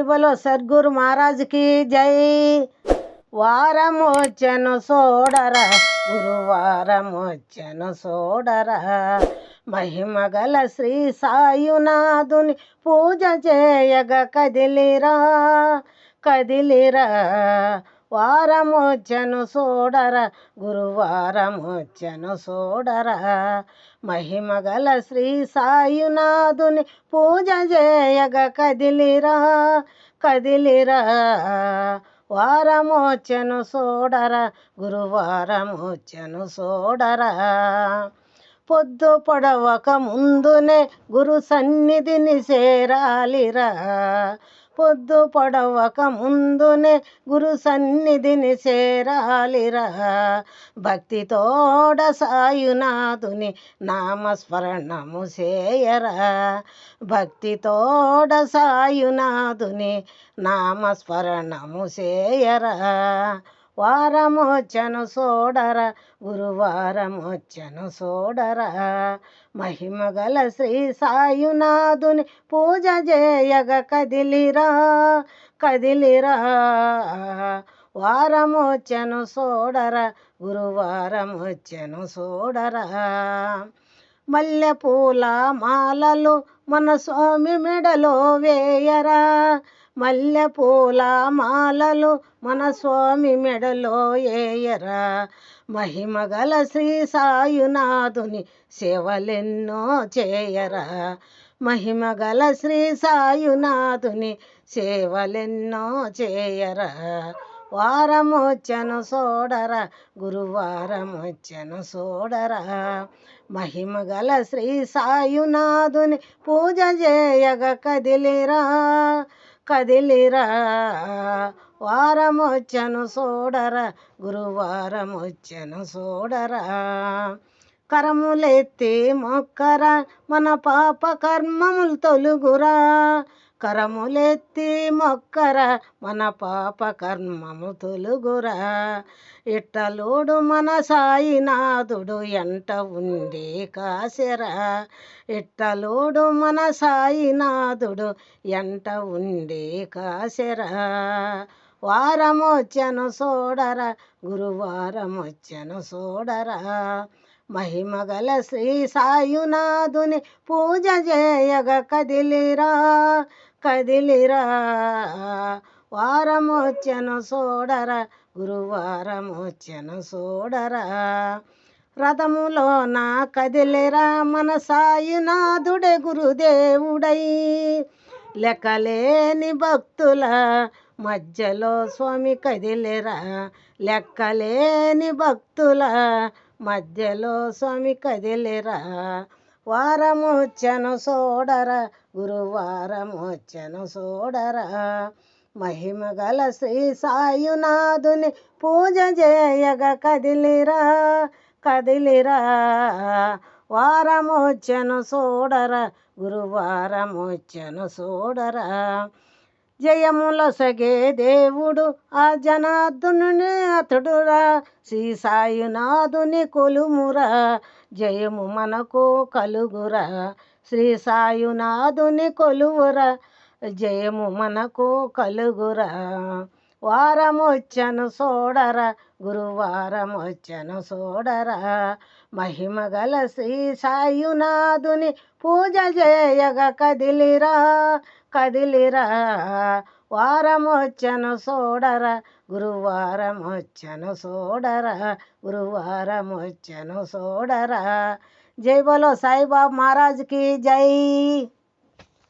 బలో సద్గురు మహారాజుకి జై. వారమొచ్చెను సోడర గురువారమొచ్చెను సోడర. మహిమ గల శ్రీ సాయునాథుని పూజ చేయగ కదిలిరా కదిలిరా. వారమొచ్చను సోడర గురువారమొచ్చను సోడర. మహిమ గల శ్రీ సాయునాథుని పూజ చేయగ కదిలిరా కదిలిరా. వారమొచ్చను సోడర గురువారమొచ్చను సోడర. పొద్దు పొడవక ముందునే గురు సన్నిధిని చేరాలిరా పొద్దు పొడవక ముందునే గురు సన్నిధిని చేరాలిరా. భక్తితోడ సాయునాథుని నామస్మరణము చేయరా. భక్తితోడ సాయునాథుని నామస్మరణము చేయరా. వారమొచ్చను సోడర గురువారమొచ్చను సోడర. మహిమ గల శ్రీ సాయునాథుని పూజ చేయగ కదిలిరా కదిలిరా. వారమొచ్చను సోడర గురువారమొచ్చను సోడర. మల్లెపూల మాలలు మన స్వామి మెడలో వేయరా. మల్లెపూల మాలలు మన స్వామి మెడలో ఏయరా మహిమ గల శ్రీ సాయునాథుని సేవలెన్నో చేయరా. మహిమ గల శ్రీ సాయునాథుని సేవలెన్నో చేయరా. వారమొచ్చను సోడరా గురువారమొచ్చను సోడరా. మహిమ గల శ్రీ సాయునాథుని పూజ చేయగ కదిలిరా కదిలిరా. వారమొచ్చను సోడరా గురువారమొచ్చను సోడరా. కరములెత్తే మొక్కర మన పాప కర్మములు తొలుగురా. కరములెత్తి మొక్కర మన పాప కర్మము తొలుగురా. ఇట్టలోడు మన సాయినాథుడు ఎంట ఉండి కాసెరా ఇట్టలోడు మన సాయినాథుడు ఎంట ఉండి కాసెరా వారమొచ్చను గురువారం గురువారమొచ్చను సోడరా. మహిమగల శ్రీ సాయునాథుని పూజ చేయగ కదిలిరా కదిలిరా. వారమొచ్చను సోడరా గురువారమొచ్చను సోడరా. రథములో నా కదిలిరా మన సాయునాథుడే గురుదేవుడై. లెక్కలేని భక్తుల మధ్యలో స్వామి కదిలిరా లెక్కలేని భక్తుల మధ్యలో స్వామి కదిలిరా? వారమొచ్చను సోడరా గురువారమొచ్చను సోడరా. మహిమ గల శ్రీ సాయునాథుని పూజ చేయగ కదిలిరా కదిలిరా. వారమొచ్చను సోడరా గురువారమొచ్చను సోడరా. జయములసగే దేవుడు ఆ జనార్దుని అతడురా. శ్రీ సాయునాథుని కొలుమురా జయము మనకు కలుగురా. శ్రీ సాయునాథుని కొలువురా జయము మనకు కలుగురా. వారమొచ్చను గురువారం గురువారమొచ్చను సోడరా. మహిమ గల శ్రీ సాయునాథుని పూజ చేయగ కదిలిరా. కదిలిరా వారమొచ్చను సోడర సోడరా గురువారం వచ్చెను సోడరా. జై బలో సాయిబాబు మహారాజ్కి జై.